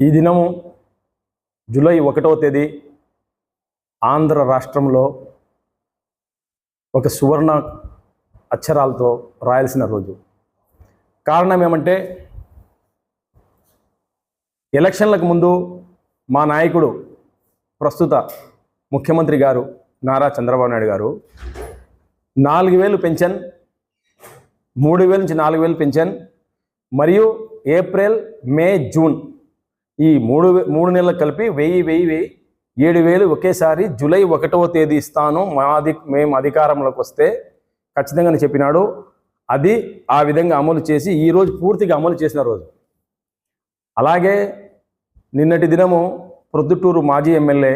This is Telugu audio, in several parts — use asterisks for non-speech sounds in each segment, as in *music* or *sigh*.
ఈ దినము జూలై ఒకటవ తేదీ ఆంధ్ర రాష్ట్రంలో ఒక సువర్ణ అక్షరాలతో రాయాల్సిన రోజు. కారణం ఏమంటే ఎలక్షన్లకు ముందు మా నాయకుడు ప్రస్తుత ముఖ్యమంత్రి గారు నారా చంద్రబాబు నాయుడు గారు నాలుగు వేలు పెన్షన్ మూడు వేల నుంచి నాలుగు వేలు పెన్షన్ మరియు ఏప్రిల్ మే జూన్ ఈ మూడు మూడు నెలలు కలిపి వెయ్యి వెయ్యి వెయ్యి. ఏడు వేలు ఒకేసారి జూలై ఒకటవ తేదీ ఇస్తాను. మాది మేము అధికారంలోకి వస్తే ఖచ్చితంగా చెప్పినాడు. అది ఆ విధంగా అమలు చేసి ఈరోజు పూర్తిగా అమలు చేసిన రోజు. అలాగే నిన్నటి దినము ప్రొద్దుటూరు మాజీ ఎమ్మెల్యే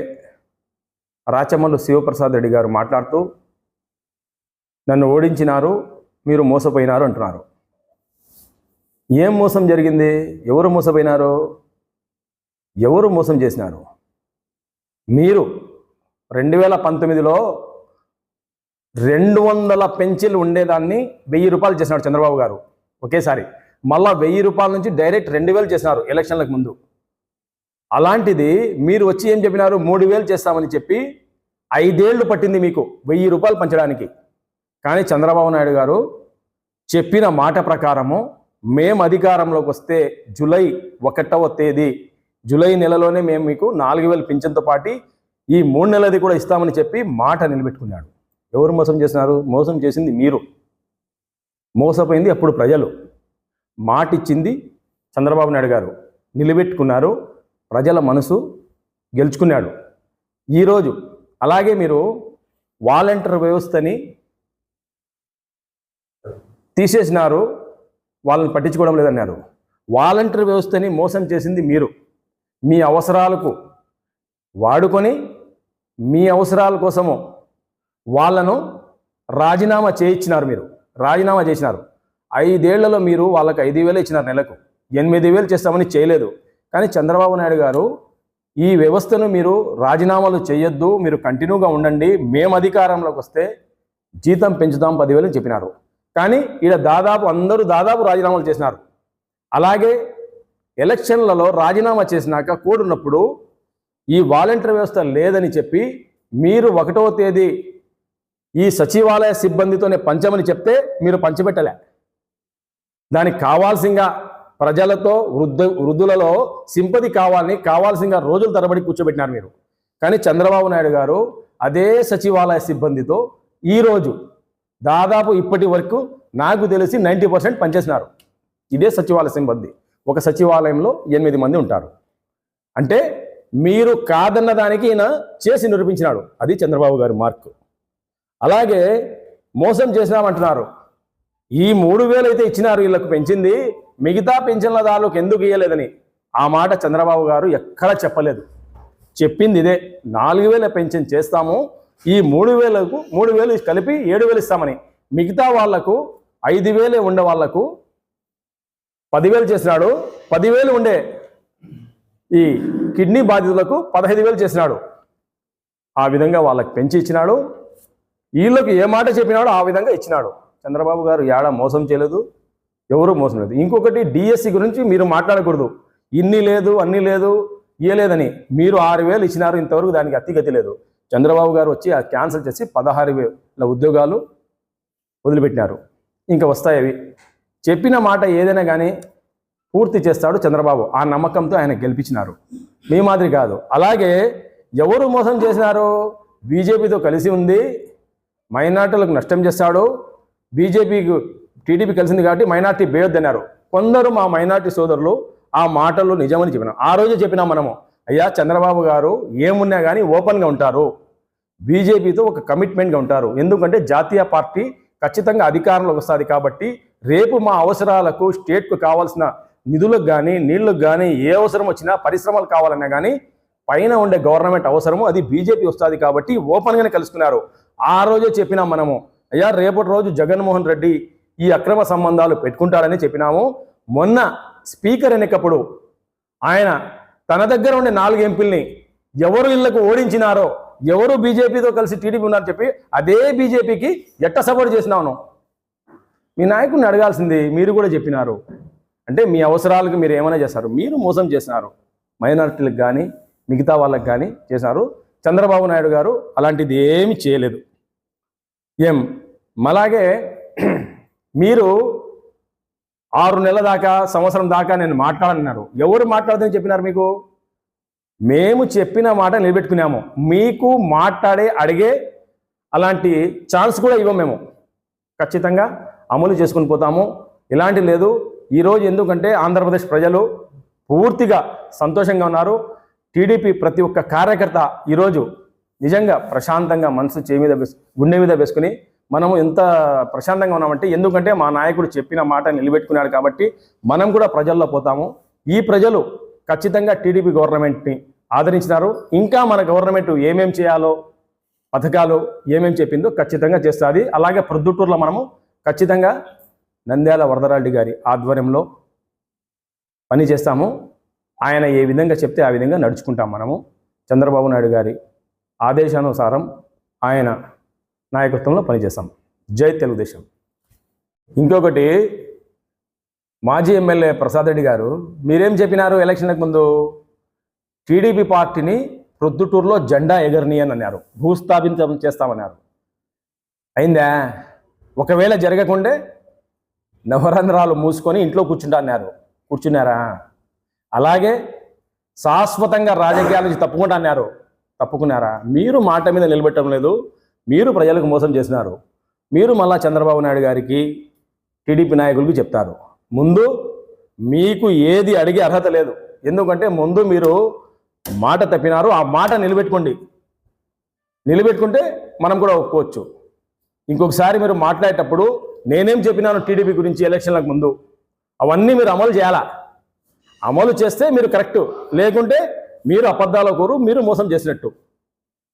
రాచమల్లు శివప్రసాద్ రెడ్డి గారు మాట్లాడుతూ నన్ను ఓడించినారు మీరు మోసపోయినారు అంటున్నారు. ఏం మోసం జరిగింది? ఎవరు మోసపోయినారు? ఎవరు మోసం చేసినారు? మీరు. రెండు వేల పంతొమ్మిదిలో రెండు వందల పెన్షన్లు ఉండేదాన్ని వెయ్యి రూపాయలు చేసినాడు చంద్రబాబు గారు. ఒకేసారి. మళ్ళా వెయ్యి రూపాయల నుంచి డైరెక్ట్ రెండు వేలు చేసినారు ఎలక్షన్లకు ముందు. అలాంటిది మీరు వచ్చి ఏం చెప్పినారు? మూడు వేలు చేస్తామని చెప్పి ఐదేళ్ళు పట్టింది మీకు వెయ్యి రూపాయలు పంచడానికి. కానీ చంద్రబాబు నాయుడు గారు చెప్పిన మాట ప్రకారము మేము అధికారంలోకి వస్తే జూలై ఒకటవ తేదీ జూలై నెలలోనే మేము మీకు నాలుగు వేలు పింఛన్తో పాటు ఈ మూడు నెలది కూడా ఇస్తామని చెప్పి మాట నిలబెట్టుకున్నాడు. ఎవరు మోసం చేసినారు? మోసం చేసింది మీరు. మోసపోయింది అప్పుడు ప్రజలు. మాట ఇచ్చింది చంద్రబాబు నాయుడు గారు. నిలబెట్టుకున్నారు. ప్రజల మనసు గెలుచుకున్నాడు. ఈరోజు అలాగే మీరు వాలంటీర్ వ్యవస్థని తీసేసినారు. వాళ్ళని పట్టించుకోవడం లేదన్నారు. వాలంటీర్ వ్యవస్థని మోసం చేసింది మీరు. మీ అవసరాలకు వాడుకొని మీ అవసరాల కోసము వాళ్ళను రాజీనామా చేయించినారు మీరు. రాజీనామా చేసినారు. ఐదేళ్ళలో మీరు వాళ్ళకి ఐదు వేలు ఇచ్చినారు నెలకు. ఎనిమిది వేలు చేస్తామని చేయలేదు. కానీ చంద్రబాబు నాయుడు గారు ఈ వ్యవస్థను మీరు రాజీనామాలు చేయొద్దు మీరు కంటిన్యూగా ఉండండి మేము అధికారంలోకి వస్తే జీతం పెంచుదాం పదివేలు అని చెప్పినారు. కానీ ఈడ దాదాపు అందరూ దాదాపు రాజీనామాలు చేసినారు. అలాగే ఎలక్షన్లలో రాజీనామా చేసినాక కూడున్నప్పుడు ఈ వాలంటీర్ వ్యవస్థ లేదని చెప్పి మీరు ఒకటవ తేదీ ఈ సచివాలయ సిబ్బందితోనే పంచమని చెప్తే మీరు పంచిపెట్టలే. దానికి కావాల్సిందిగా ప్రజలతో వృద్ధ వృద్ధులలో సింపతి కావాలని కావాల్సిందిగా రోజుల తరబడి కూర్చోబెట్టినారు మీరు. కానీ చంద్రబాబు నాయుడు గారు అదే సచివాలయ సిబ్బందితో ఈరోజు దాదాపు ఇప్పటి వరకు నాకు తెలిసి నైంటీ పర్సెంట్ పనిచేసినారు. ఇదే సచివాలయ సిబ్బంది. ఒక సచివాలయంలో ఎనిమిది మంది ఉంటారు. అంటే మీరు కాదన్న దానికి ఈయన చేసి నిరూపించినాడు. అది చంద్రబాబు గారి మార్కు. అలాగే మోసం చేసినామంటున్నారు. ఈ మూడు వేలు అయితే ఇచ్చినారు వీళ్ళకు పెంచింది. మిగతా పెన్షన్లదారులకు ఎందుకు ఇయ్యలేదని ఆ మాట చంద్రబాబు గారు ఎక్కడా చెప్పలేదు. చెప్పింది ఇదే. నాలుగు వేల పెన్షన్ చేస్తాము. ఈ మూడు వేలకు మూడు వేలు కలిపి ఏడు వేలు ఇస్తామని. మిగతా వాళ్ళకు ఐదు వేలే ఉండే వాళ్ళకు పదివేలు చేసినాడు. పదివేలు ఉండే ఈ కిడ్నీ బాధితులకు పదహైదు వేలు చేసినాడు. ఆ విధంగా వాళ్ళకి పెంచి ఇచ్చినాడు. వీళ్ళకి ఏ మాట చెప్పినాడో ఆ విధంగా ఇచ్చినాడు. చంద్రబాబు గారు ఏడ మోసం చేయలేదు ఎవరు మోసం లేదు ఇంకొకటి డిఎస్సి గురించి మీరు మాట్లాడకూడదు. ఇన్ని లేదు అన్ని లేదు ఇయ్యలేదని మీరు ఆరు వేలు ఇచ్చినారు ఇంతవరకు దానికి అతిగతి లేదు. చంద్రబాబు గారు వచ్చి ఆ క్యాన్సిల్ చేసి పదహారు వేల ఉద్యోగాలు వదిలిపెట్టినారు. ఇంకా వస్తాయి అవి. చెప్పిన మాట ఏదైనా కానీ పూర్తి చేస్తాడు చంద్రబాబు. ఆ నమ్మకంతో ఆయన గెలిపించినారు. మీ మాదిరి కాదు. అలాగే ఎవరు మోసం చేసినారు బీజేపీతో కలిసి ఉంది. మైనార్టీలకు నష్టం చేస్తాడు. బీజేపీకి టీడీపీ కలిసింది కాబట్టి మైనార్టీ బేయొద్దన్నారు కొందరు మా మైనార్టీ సోదరులు ఆ మాటలు నిజమని చెప్పినాం ఆ రోజే చెప్పినాం మనము. అయ్యా చంద్రబాబు గారు ఏమున్నా కానీ ఓపెన్గా ఉంటారు. బీజేపీతో ఒక కమిట్మెంట్గా ఉంటారు. ఎందుకంటే జాతీయ పార్టీ ఖచ్చితంగా అధికారంలోకి వస్తుంది కాబట్టి రేపు మా అవసరాలకు స్టేట్కు కావాల్సిన నిధులకు కానీ నీళ్ళకు కానీ ఏ అవసరం వచ్చినా పరిశ్రమలు కావాలన్నా కానీ పైన ఉండే గవర్నమెంట్ అవసరము అది బీజేపీ వస్తుంది కాబట్టి ఓపెన్గానే కలుసుకున్నారు ఆ రోజే చెప్పినాం మనము అయ్యా రేపటి రోజు జగన్మోహన్ రెడ్డి ఈ అక్రమ సంబంధాలు పెట్టుకుంటారని చెప్పినాము. మొన్న స్పీకర్ ఎన్నికప్పుడు ఆయన తన దగ్గర ఉండే నాలుగు ఎంపీల్ని ఎవరు ఇళ్ళకు ఓడించినారో ఎవరు బీజేపీతో కలిసి టీడీపీ ఉన్నారని చెప్పి అదే బీజేపీకి ఎట్ట సపోర్ట్ చేసినాను. మీ నాయకుడిని అడగాల్సింది మీరు కూడా చెప్పినారు. అంటే మీ అవసరాలకు మీరు ఏమైనా చేస్తారు మీరు మోసం చేసినారు. మైనారిటీలకు కానీ మిగతా వాళ్ళకి కానీ చేశారు చంద్రబాబు నాయుడు గారు అలాంటిది ఏమి చేయలేదు. ఏం? అలాగే *clears throat* మీరు ఆరు నెలల దాకా సంవత్సరం దాకా నేను మాట్లాడన్నారు ఎవరు మాట్లాడదని చెప్పినారు మీకు? మేము చెప్పిన మాట నిలబెట్టుకున్నాము. మీకు మాట్లాడే అడిగే అలాంటి ఛాన్స్ కూడా ఇవ్వం మేము. ఖచ్చితంగా అమలు చేసుకుని పోతాము. ఇలాంటి లేదు. ఈరోజు ఎందుకంటే ఆంధ్రప్రదేశ్ ప్రజలు పూర్తిగా సంతోషంగా ఉన్నారు. టీడీపీ ప్రతి ఒక్క కార్యకర్త ఈరోజు నిజంగా ప్రశాంతంగా మనసు చేయి మీద గుండె మీద వేసుకుని మనము ఎంత ప్రశాంతంగా ఉన్నామంటే ఎందుకంటే మా నాయకుడు చెప్పిన మాట నిలబెట్టుకున్నాడు కాబట్టి మనం కూడా ప్రజల్లో పోతాము. ఈ ప్రజలు ఖచ్చితంగా టీడీపీ గవర్నమెంట్ని ఆదరించినారు. ఇంకా మన గవర్నమెంట్ ఏమేం చేయాలో పథకాలు ఏమేం చెప్పిందో ఖచ్చితంగా చేస్తుంది. అలాగే ప్రొద్దుటూరులో మనము ఖచ్చితంగా నంద్యాల వరదరాల్డి గారి ఆధ్వర్యంలో పని చేస్తాము. ఆయన ఏ విధంగా చెప్తే ఆ విధంగా నడుచుకుంటాం మనము. చంద్రబాబు నాయుడు గారి ఆదేశానుసారం ఆయన నాయకత్వంలో పనిచేస్తాం జై తెలుగుదేశం. ఇంకొకటి మాజీ ఎమ్మెల్యే ప్రసాద్ రెడ్డి గారు మీరేం చెప్పినారు ఎలక్షన్లకు ముందు? టీడీపీ పార్టీని ప్రొద్దుటూరులో జెండా ఎగరని అని అన్నారు. భూస్థాపించం చేస్తామన్నారు. అయిందా? ఒకవేళ జరగకుండే నవరంధ్రాలు మూసుకొని ఇంట్లో కూర్చుంటా అన్నారు కూర్చున్నారా? అలాగే శాశ్వతంగా రాజకీయాల నుంచి తప్పుకుంటా అన్నారు. తప్పుకున్నారా? మీరు మాట మీద నిలబెట్టడం లేదు. మీరు ప్రజలకు మోసం చేసినారు. మీరు మళ్ళా చంద్రబాబు నాయుడు గారికి టీడీపీ నాయకులకు చెప్తారు. ముందు మీకు ఏది అడిగే అర్హత లేదు. ఎందుకంటే ముందు మీరు మాట తప్పినారు. ఆ మాట నిలబెట్టుకోండి. నిలబెట్టుకుంటే మనం కూడా ఒప్పుకోవచ్చు. ఇంకొకసారి మీరు మాట్లాడేటప్పుడు నేనేం చెప్పినాను టీడీపీ గురించి ఎలక్షన్లకు ముందు అవన్నీ మీరు అమలు చేయాలా? అమలు చేస్తే మీరు కరెక్ట్ లేకుంటే మీరు అబద్ధాల కోరు మీరు మోసం చేసినట్టు.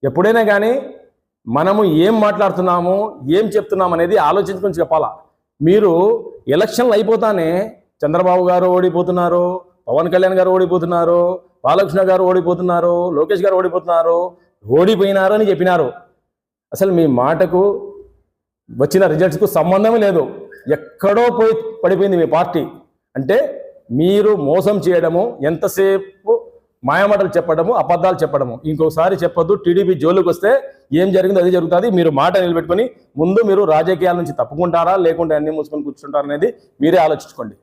ఎప్పుడైనా కానీ మనము ఏం మాట్లాడుతున్నాము ఏం చెప్తున్నాం అనేది ఆలోచించుకొని చెప్పాలా? మీరు ఎలక్షన్లు అయిపోతానే చంద్రబాబు గారు ఓడిపోతున్నారు పవన్ కళ్యాణ్ గారు ఓడిపోతున్నారు బాలకృష్ణ గారు ఓడిపోతున్నారు లోకేష్ గారు ఓడిపోతున్నారు ఓడిపోయినారు అని చెప్పినారు. అసలు మీ మాటకు వచ్చిన రిజల్ట్స్కు సంబంధమే లేదు. ఎక్కడో పోయి పడిపోయింది మీ పార్టీ. అంటే మీరు మోసం చేయడము ఎంతసేపు మాయమాటలు చెప్పడము అబద్ధాలు చెప్పడము. ఇంకోసారి చెప్పొద్దు టీడీపీ జోలికి వస్తే ఏం జరిగిందో అది జరుగుతుంది. మీరు మాట నిలబెట్టుకొని ముందు మీరు రాజకీయాల నుంచి తప్పుకుంటారా లేకుంటే అన్ని మూసుకొని కూర్చుంటారా అనేది మీరే ఆలోచించుకోండి.